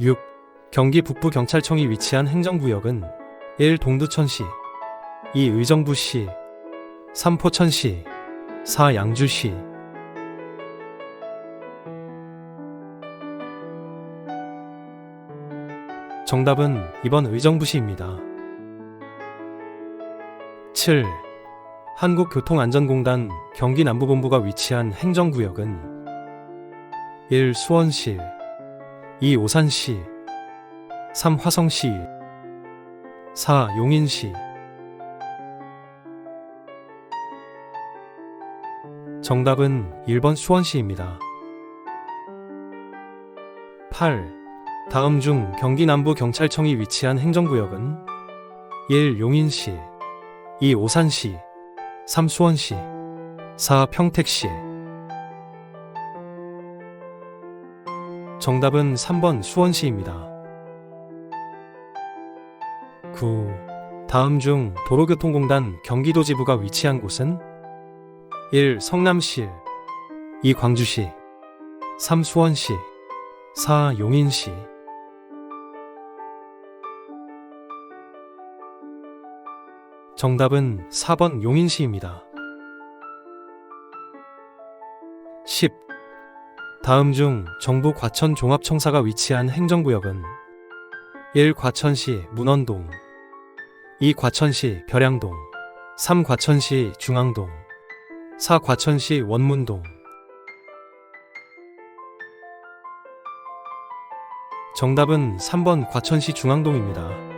6. 경기 북부 경찰청이 위치한 행정구역은 1. 동두천시 2. 의정부시 3. 포천시 4. 양주시 정답은 2번 의정부시입니다. 7. 한국교통안전공단 경기 남부본부가 위치한 행정구역은 1. 수원시 2. 오산시 3. 화성시 4. 용인시 정답은 1번 수원시입니다. 8. 다음 중 경기 남부 경찰청이 위치한 행정구역은 1. 용인시 2. 오산시 3. 수원시 4. 평택시 정답은 3번 수원시입니다. 9. 다음 중 도로교통공단 경기도 지부가 위치한 곳은 1. 성남시 2. 광주시 3. 수원시 4. 용인시 정답은 4번 용인시입니다. 10. 다음 중 정부 과천 종합청사가 위치한 행정구역은 1. 과천시 문원동 2. 과천시 벼량동 3. 과천시 중앙동 4. 과천시 원문동 정답은 3번 과천시 중앙동입니다.